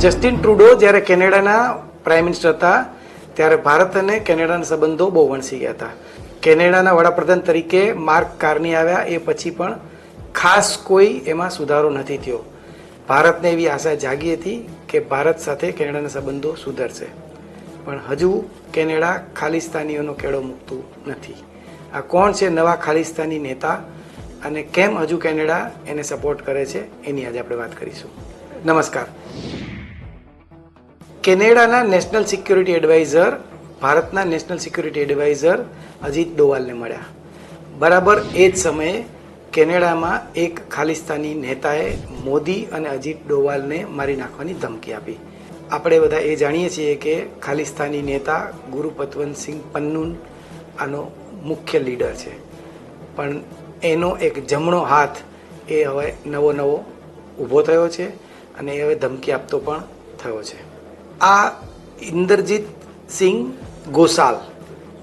Justin Trudeau જ્યારે કેનેડાના prime minister હતા, ત્યારે ભારત અને કેનેડાના સંબંધો બહુ વણસી ગયા હતા. કેનેડાના વડાપ્રધાન તરીકે માર્ક કાર્ની આવ્યા, એ પછી પણ ખાસ કોઈ એમાં સુધારો નથી થયો. ભારતને એવી આશા જાગી હતી કે ભારત સાથે કેનેડાના સંબંધો સુધરશે. પણ હજુ કેનેડા ખાલિસ્તાનીઓનો કેળો મૂકતું નથી. આ કોણ છે નવા ખાલિસ્તાની નેતા અને કેમ હજુ કેનેડા એને સપોર્ટ કરે છે, એની આજે આપણે વાત કરીશું. નમસ્કાર. કેનેડાના નેશનલ સિક્યુરિટી એડવાઇઝર, ભારતના નેશનલ સિક્યુરિટી એડવાઇઝર અજીત ડોવાલને મળ્યા. બરાબર એ જ સમયે કેનેડામાં એક ખાલિસ્તાની નેતાએ મોદી અને અજીત ડોવાલને મારી નાખવાની ધમકી આપી. આપણે બધા એ જાણીએ છીએ કે ખાલિસ્તાની નેતા ગુરુ પતવંતસિંહ પન્નુન આનો મુખ્ય લીડર છે. પણ એનો એક જમણો હાથ એ હવે નવો નવો ઊભો થયો છે અને એ હવે ધમકી આપતો પણ થયો છે. આ ઇન્દરજીત સિંહ ગોસાલ.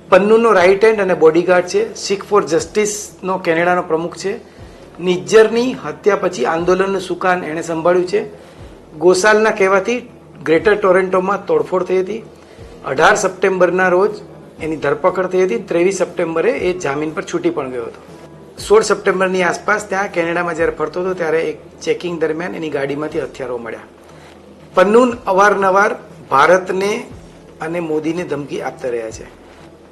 પન્નુનો રાઇટ હેન્ડ અને બોડીગાર્ડ છે. શીખ ફોર જસ્ટિસનો કેનેડાનો પ્રમુખ છે. નિજ્જરની હત્યા પછી આંદોલનનું સુકાન એણે સંભાળ્યું છે. ગોસાલના કહેવાથી ગ્રેટર ટોરેન્ટોમાં તોડફોડ થઈ હતી. અઢાર સપ્ટેમ્બરના રોજ એની ધરપકડ થઈ હતી. ત્રેવીસ સપ્ટેમ્બરે એ જામીન પર છૂટી પણ ગયો હતો. સોળ સપ્ટેમ્બરની આસપાસ ત્યાં કેનેડામાં જ્યારે ફરતો હતો ત્યારે એક ચેકિંગ દરમિયાન એની ગાડીમાંથી હથિયારો મળ્યા. પન્નુન અવારનવાર ભારતને અને મોદીને ધમકી આપતા રહ્યા છે.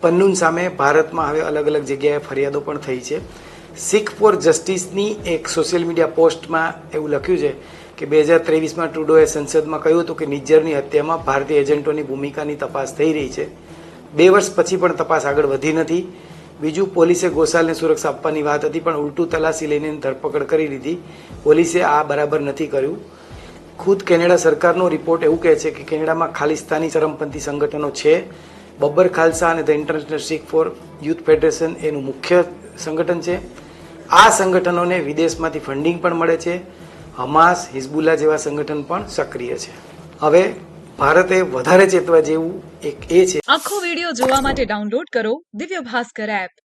પન્નુન સામે ભારતમાં હવે અલગ અલગ જગ્યાએ ફરિયાદો પણ થઈ છે. શીખ ફોર જસ્ટિસની એક સોશિયલ મીડિયા પોસ્ટમાં એવું લખ્યું છે કે બે હજાર ત્રેવીસમાં ટ્રુડોએ સંસદમાં કહ્યું હતું કે નિજ્જરની હત્યામાં ભારતીય એજન્ટોની ભૂમિકાની તપાસ થઈ રહી છે. બે વર્ષ પછી પણ તપાસ આગળ વધી નથી. બીજું, પોલીસે ગોસાલને સુરક્ષા આપવાની વાત હતી પણ ઉલટું તલાશી લઈને ધરપકડ કરી લીધી પોલીસે આ બરાબર નથી કર્યું. ખુદ કેનેડા સરકારનો રિપોર્ટ એવું કહે છે કે કેનેડામાં ખાલિસ્તાની ચરમપંથી સંગઠનો છે. બબ્બર ખાલસા અને the international Sikh for youth federation એનું મુખ્ય સંગઠન છે. આ સંગઠનોને વિદેશમાંથી ફંડિંગ પણ મળે છે. હમાસ, હિઝબુલ્લા જેવા સંગઠન પણ સક્રિય છે. હવે ભારતે વધારે ચેતવા જેવું એક એ છે. આખો વિડિયો જોવા માટે ડાઉનલોડ કરો દિવ્ય ભાસ્કર એપ